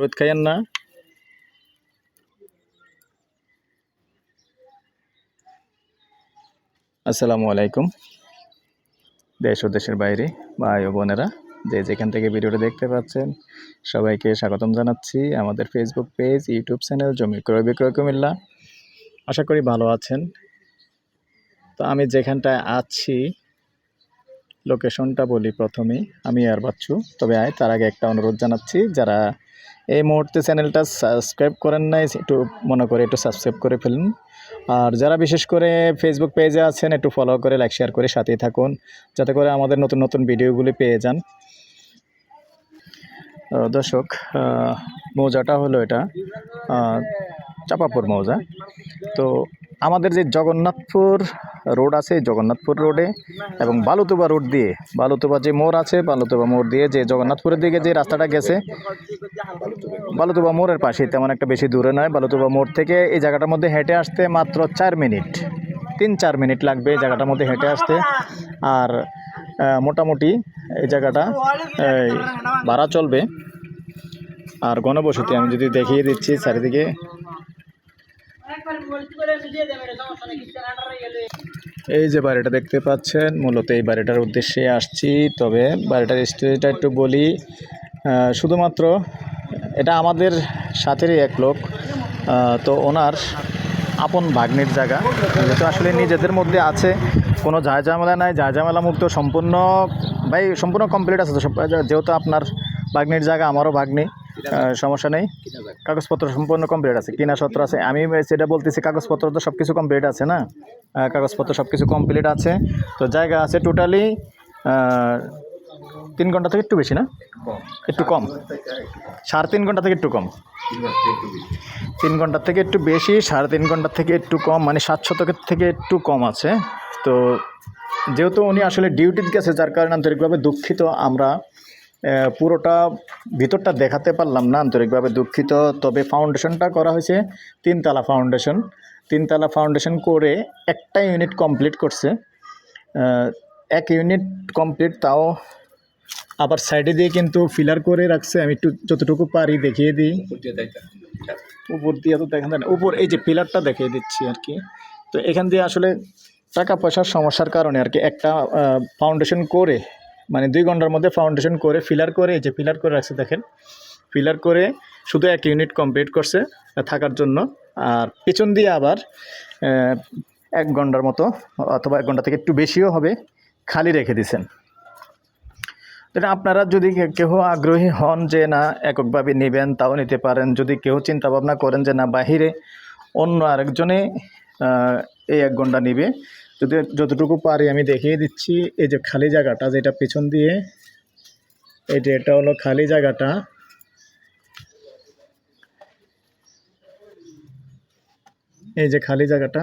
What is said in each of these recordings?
রোদ খাইয়েন না? আসসালামু আলাইকুম। দেশ ও দেশের বাইরে, ভাই ও বোনেরা, যে যেখান থেকে ভিডিওটা দেখতে পাচ্ছেন, সবাইকে স্বাগতম জানাচ্ছি আমাদের ফেসবুক পেজ ইউটিউব চ্যানেল জমি ক্রয় বিক্রয় কুমিল্লা। আশা করি ভালো আছেন। তো আমি যেখানটায় আছি লোকেশনটা বলি প্রথমেই আমি আর বাচ্চু তবে আয়, তার আগে একটা অনুরোধ জানাচ্ছি, যারা এই মুহূর্তে চ্যানেলটা সাবস্ক্রাইব করেন নাই, একটু মনে করে একটু সাবস্ক্রাইব করে ফেলুন। আর যারা বিশেষ করে ফেসবুক পেজে আছেন, একটু ফলো করে লাইক শেয়ার করে সাথেই থাকুন, যাতে করে আমাদের নতুন নতুন ভিডিওগুলি পেয়ে যান। দর্শক মৌজাটা হলো এটা চাপাপুর মৌজা। তো আমাদের যে জগন্নাথপুর রোড আছে জগন্নাথপুর রোডে এবং বালুতুবা রোড দিয়ে, বালুতুবা যে মোড় আছে, বালুতুবা মোড় দিয়ে যে জগন্নাথপুরের দিকে যে রাস্তাটা গেছে, বালুতুবা মোড়ের পাশে তেমন একটা বেশি দূরে নয়, বালুতুবা মোড় থেকে এই জায়গাটার মধ্যে হেঁটে আসতে মাত্র চার মিনিট, তিন চার মিনিট লাগবে এই জায়গাটার মধ্যে হেঁটে আসতে। আর মোটামুটি এই জায়গাটা ভাড়া চলবে। আর গণবসতি আমি যদি দেখিয়ে দিচ্ছি চারিদিকে এই যে বাড়িটা দেখতে পাচ্ছেন, মূলত এই বাড়িটার উদ্দেশ্যে আসছি, তবে বাড়িটার স্টোরিটা একটু বলি শুধুমাত্র এটা আমাদের সাথেরই এক লোক তো ওনার আপন ভাগ্নির জায়গা, যেহেতু আসলে নিজেদের মধ্যে আছে, কোনো ঝামেলা নাই ঝামেলা মুক্ত সম্পূর্ণ, ভাই, সম্পূর্ণ কমপ্লিট আছে তো যেহেতু আপনার ভাগ্নির জায়গা, আমারও ভাগ্নি সমস্যা নেই। কাগজপত্র সম্পূর্ণ কমপ্লিট আছে। কিনা সত্র আছে। আমি সেটা বলতেছি কাগজপত্র তো সব কিছু কমপ্লিট আছে না? কাগজপত্র সব কিছু কমপ্লিট আছে। তো জায়গা আছে টোটালি তিন ঘণ্টা থেকে একটু বেশি না? একটু কম। সাড়ে তিন ঘণ্টা থেকে একটু কম। তিন ঘণ্টার থেকে একটু বেশি। সাড়ে তিন ঘণ্টার থেকে একটু কম মানে সাত শতকের থেকে একটু কম আছে। তো যেহেতু উনি আসলে ডিউটিতে গেছে যার কারণে আন্তরিকভাবে দুঃখিত আমরা। পুরোটা ভিতরটা দেখাতে পারলাম না আন্তরিকভাবে দুঃখিত। তবে ফাউন্ডেশনটা করা হয়েছে তিনতলা ফাউন্ডেশন তিনতলা ফাউন্ডেশন করে একটা ইউনিট কমপ্লিট করছে। এক ইউনিট কমপ্লিট তাও আবার সাইডে দিয়ে কিন্তু ফিলার করে রাখছে। আমি একটু যতটুকু পারি দেখিয়ে দিই। উপর দিয়ে তো দেখেন না উপর এই যে পিলারটা দেখিয়ে দিচ্ছি আর কি। তো এখান দিয়ে আসলে টাকা পয়সার সমস্যার কারণে আর কি একটা ফাউন্ডেশন করে মানে দুই ঘণ্টার মধ্যে ফাউন্ডেশন করে ফিলার করে, এই যে ফিলার করে রাখছে দেখেন। ফিলার করে শুধু এক ইউনিট কমপ্লিট করছে থাকার জন্য। আর পেছন দিয়ে আবার এক ঘণ্টার মতো অথবা এক ঘণ্টা থেকে একটু বেশিও হবে খালি রেখে দিছেন এটা আপনারা যদি কেউ আগ্রহী হন যে না এককভাবে নেবেন, তাও নিতে পারেন। যদি কেউ চিন্তা ভাবনা করেন যে না, বাহিরে অন্য আরেকজনে এই এক ঘণ্টা নিবে যদি যতটুকু পারি আমি দেখিয়ে দিচ্ছি। এই যে খালি জায়গাটা যেটা পেছন দিয়ে এই যে এটা হলো খালি জায়গাটা। এই যে খালি জায়গাটা।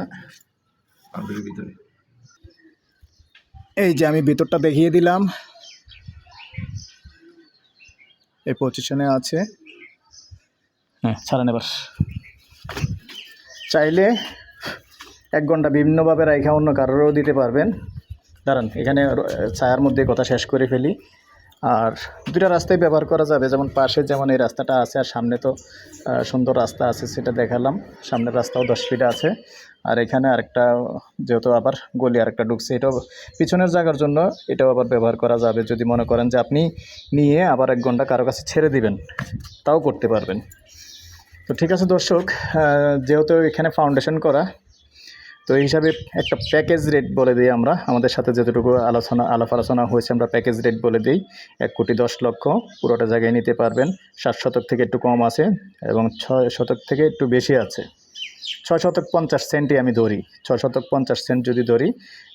এই যে আমি ভিতরটা দেখিয়ে দিলাম। এই পজিশনে আছে। হ্যাঁ ছাড়েন এবার। চাইলে এক ঘণ্টা বিভিন্নভাবে রাইখা অন্য কারোরও দিতে পারবেন। দাঁড়ান, এখানে ছায়ার মধ্যে কথা শেষ করে ফেলি। আর দুটা রাস্তায় ব্যবহার করা যাবে, যেমন পাশে যেমন এই রাস্তাটা আছে আর সামনে তো সুন্দর রাস্তা আছে সেটা দেখালাম। সামনের রাস্তাও দশ ফিট আছে। আর এখানে আরেকটা, যেহেতু আবার গলি আরেকটা ঢুকছে, এটাও পিছনের জায়গার জন্য এটাও আবার ব্যবহার করা যাবে। যদি মনে করেন যে আপনি নিয়ে আবার এক ঘণ্টা কারও কাছে ছেড়ে দিবেন, তাও করতে পারবেন। তো ঠিক আছে দর্শক যেহেতু এখানে ফাউন্ডেশন করা তো এই হিসাবে একটা প্যাকেজ রেট বলে দিই আমরা। আমাদের সাথে যতটুকু আলোচনা আলাপ আলোচনা হয়েছে, আমরা প্যাকেজ রেট বলে দিই। এক কোটি দশ লক্ষ পুরোটা জায়গায় নিতে পারবেন। সাত শতক থেকে একটু কম আছে এবং ছয় শতক থেকে একটু বেশি আছে। ছয় শতক পঞ্চাশ সেন্টই আমি ধরি। ছয় শতক পঞ্চাশ সেন্ট যদি ধরি,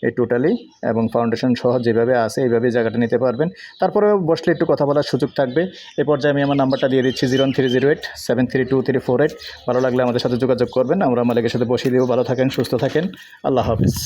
এই টোটালি এবং ফাউন্ডেশন সহ যেভাবে আছে এইভাবে জায়গাটা নিতে পারবেন। তারপরে বসলে একটু কথা বলার সুযোগ থাকবে। এ পর্যায়ে আমি আমার নাম্বারটা দিয়ে দিচ্ছি zero three zero eight seven three two three four eight ভালো লাগলে আমাদের সাথে যোগাযোগ করবেন। আমরা মালিকের সাথে বসিয়ে দেবো। ভালো থাকেন, সুস্থ থাকেন। আল্লাহ হাফিজ।